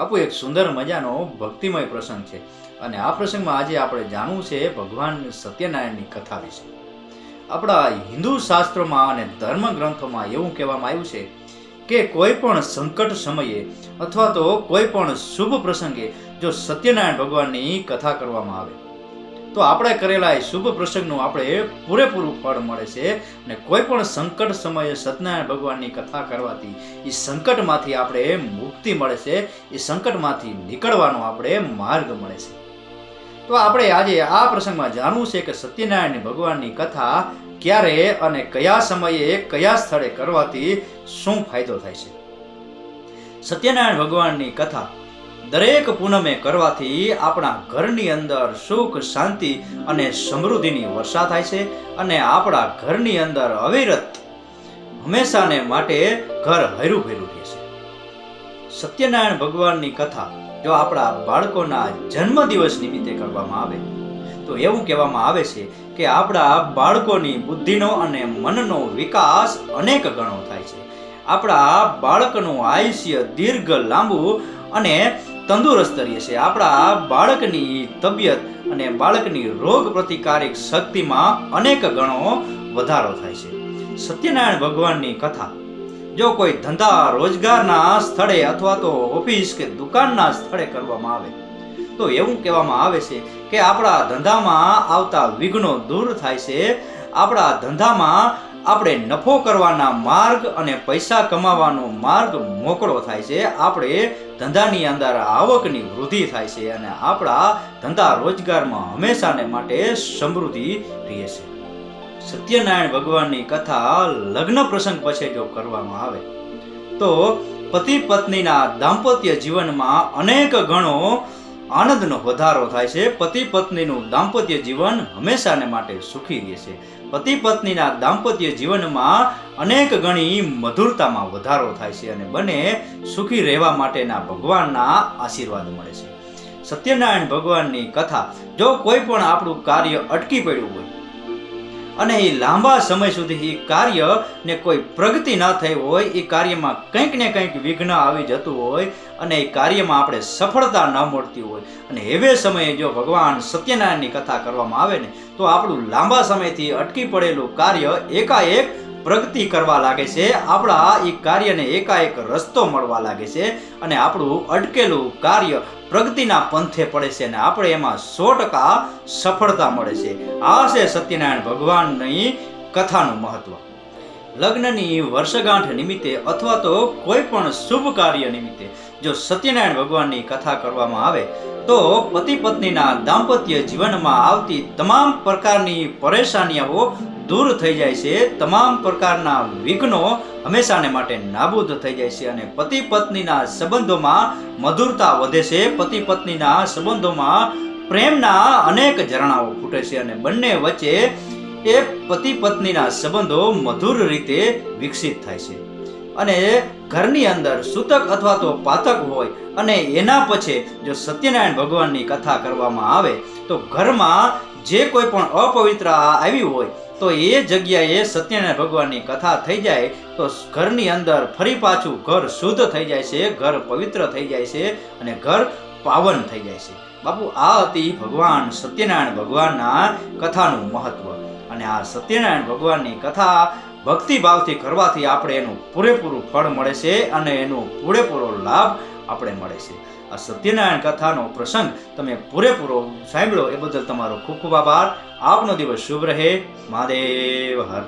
બાપુ, એક સુંદર મજાનો ભક્તિમય પ્રસંગ છે. અને આ પ્રસંગમાં આજે આપણે જાણવું છે ભગવાન સત્યનારાયણની કથા વિશે. આપણા હિન્દુ શાસ્ત્રોમાં અને ધર્મ ગ્રંથોમાં એવું કહેવામાં આવ્યું છે કે કોઈ પણ સંકટ સમયે અથવા તો કોઈ પણ શુભ પ્રસંગે જો સત્યનારાયણ ભગવાનની કથા કરવામાં આવે તો આપણે કરેલા એ શુભ પ્રસંગનું આપણે પૂરેપૂરું ફળ મળે છે અને કોઈ પણ સંકટ સમયે સત્યનારાયણ ભગવાનની કથા કરવાથી એ સંકટમાંથી આપણે મુક્તિ મળે છે, એ સંકટમાંથી નીકળવાનો આપણે માર્ગ મળે છે. તો આપણે આજે આ પ્રસંગમાં જાણવું છે કે સત્યનારાયણ ભગવાનની કથા ક્યારે અને કયા સમયે, કયા સ્થળે કરવાથી શું ફાયદો થાય છે? સત્યનારાયણ ભગવાનની કથા દરેક પૂનમે કરવાથી આપણા ઘરની અંદર સુખ, શાંતિ અને સમૃદ્ધિની વર્ષા થાય છે અને આપણા ઘરની અંદર અવિરત હંમેશાને માટે ઘર હૈરું ભેરું રહે છે. સત્યનારાયણ ભગવાનની કથા જો આપણા બાળકોના જન્મદિવસ નિમિત્તે કરવામાં આવે, તો એવું કહેવામાં આવે છે કે આપણા બાળકોની બુદ્ધિનો અને મનનો વિકાસ અનેક ગણો થાય છે. આપણા બાળકનું આયુષ્ય દીર્ઘ લાંબુ અને તંદુરસ્ત રહે છે આપણા બાળકની તબિયત અને બાળકની રોગ પ્રતિકારક શક્તિમાં અનેક ગણો વધારો થાય છે. સત્યનારાયણ ભગવાનની કથા, જો કોઈ ધંધા રોજગારના સ્થળે અથવા તો ઓફિસ કે દુકાનના સ્થળે કરવામાં આવે, તો એવું કહેવામાં આવે છે કે આપણા ધંધામાં આવતા વિઘ્નો દૂર થાય છે. આપણા ધંધામાં આપણે નફો કરવાના માર્ગ અને પૈસા કમાવાનો માર્ગ મોકળો થાય છે. આપણે ધંધાની અંદર આવકની વૃદ્ધિ થાય છે અને આપણા ધંધા રોજગારમાં હંમેશાને માટે સમૃદ્ધિ રહે છે. સત્યનારાયણ ભગવાનની કથા લગ્ન પ્રસંગ પછી જો કરવામાં આવે, તો પતિ પત્નીના દાંપત્ય જીવનમાં અનેક ગણો આનંદનો વધારો થાય છે. પતિ પત્નીનું દાંપત્ય જીવન હંમેશાને માટે સુખી રહે છે. પતિ પત્નીના દાંપત્ય જીવનમાં અનેક ગણી મધુરતામાં વધારો થાય છે અને બંને સુખી રહેવા માટેના ભગવાનના આશીર્વાદ મળે છે. સત્યનારાયણ ભગવાનની કથા, જો કોઈ પણ આપણું કાર્ય અટકી પડ્યું હોય અને એ લાંબા સમય સુધી એ કાર્ય ને કોઈ પ્રગતિ ન થઈ હોય એ કાર્યમાં કંઈક ને કંઈક વિઘ્ન આવી જતું હોય અને એ કાર્યમાં આપણે સફળતા ન મળતી હોય. અને એવે સમયે જો ભગવાન સત્યનારાયણની કથા કરવામાં આવે ને, તો આપણું લાંબા સમયથી અટકી પડેલું કાર્ય એકાએક પ્રગતિ કરવા લાગે છે. આપણા એ કાર્યને એકાએક રસ્તો મળવા લાગે છે અને આપણું અટકેલું કાર્ય પ્રગતિના પંથે પડે છે અને આપણે એમાં સો ટકા સફળતા મળે છે. આ છે સત્યનારાયણ ભગવાનની કથાનું મહત્વ. લગ્નની વર્ષગાંઠ નિમિત્તે અથવા તો કોઈ પણ શુભ કાર્ય નિમિત્તે જો સત્યનારાયણ ભગવાનની કથા કરવામાં આવે, તો પતિ પત્નીના દાંપત્ય જીવનમાં આવતી તમામ પ્રકારની પરેશાનીઓ દૂર થઈ જાય છે. તમામ પ્રકારના વિઘ્નો હંમેશાને માટે નાબૂદ થઈ જાય છે અને પતિ પત્નીના સંબંધોમાં મધુરતા વધે છે. પતિ પત્નીના સંબંધોમાં પ્રેમના અનેક ઝરણાઓ ફૂટે છે અને બંને વચ્ચે એ પતિ પત્નીના સંબંધો મધુર રીતે વિકસિત થાય છે. અને ઘરની અંદર સૂતક અથવા તો પાતક હોય અને એના પછી જો સત્યનારાયણ ભગવાનની કથા કરવામાં આવે, તો ઘરમાં જે કોઈ પણ અપવિત્ર આવી હોય, તો એ જગ્યાએ સત્યનારાયણ ભગવાનની કથા થઈ જાય, તો ઘરની અંદર ફરી પાછું ઘર શુદ્ધ થઈ જાય છે, ઘર પવિત્ર થઈ જાય છે અને ઘર પાવન થઈ જાય છે. બાપુ, આ હતી ભગવાન સત્યનારાયણ ભગવાનના કથાનું મહત્વ. અને આ સત્યનારાયણ ભગવાનની કથા ભક્તિભાવથી કરવાથી આપણે એનું પૂરેપૂરું ફળ મળે છે અને એનો પૂરેપૂરો લાભ આપણે મળે છે. આ સત્યનારાયણ કથાનો પ્રસંગ તમે પૂરેપૂરો સાંભળો એ બદલ તમારો ખૂબ ખૂબ આભાર. આપનો દિવસ શુભ રહે. મહાદેવ, હર